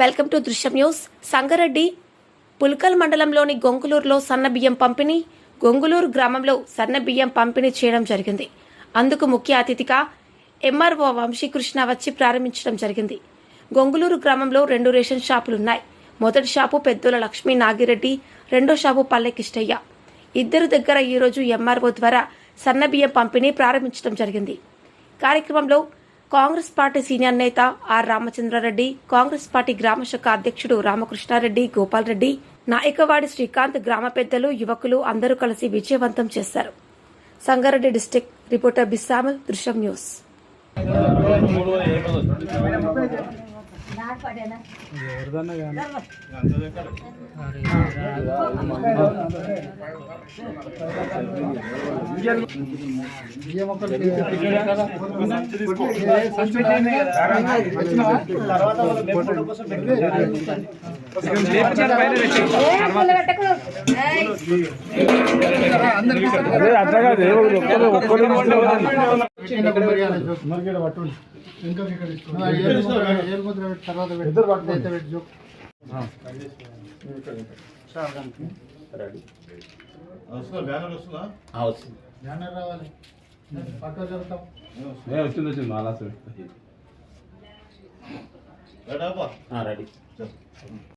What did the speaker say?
Welcome to Drishyam news. Sangareddy Pulkal మండలంలోని గొంగులూరులో సన్నబియ్యం పంపిణీ గొంగులూరు గ్రామంలో సన్నబియ్యం పంపిణీ చేయడం జరిగింది. అందుకు ముఖ్య అతిథిగా ఎంఆర్ఓ వంశీకృష్ణ వచ్చి ప్రారంభించడం జరిగింది. గొంగులూరు గ్రామంలో రెండు రేషన్ షాపులున్నాయి మొదటి షాపు పెద్దోల లక్ష్మీ నాగిరెడ్డి రెండో షాపు పల్లె కిష్టయ్య. ఇద్దరు దగ్గర ఈరోజు ఎంఆర్ఓ ద్వారా సన్నబియ్యం పంపిణీ ప్రారంభించడం జరిగింది. కార్యక్రమంలో కాంగ్రెస్ పార్టీ సీనియర్ నేత ఆర్ రామచంద్రారెడ్డి కాంగ్రెస్ పార్టీ గ్రామ శాఖ అధ్యక్షుడు రామకృష్ణారెడ్డి గోపాల్ రెడ్డి నాయకవాడి శ్రీకాంత్ గ్రామ పెద్దలు యువకులు అందరూ కలిసి విజయవంతం చేశారు. సంగారెడ్డి డిస్టిక్ రిపోర్టర్ బిస్సామల్ దృశ్యం న్యూస్. తర్వాత అదే అట్లా కాదు ఒక్కరు ఒక్కరు బ్యానర్ రావాలి పక్క జరుగుతాం వచ్చింది వచ్చింది అలా రెడీ రెడీ.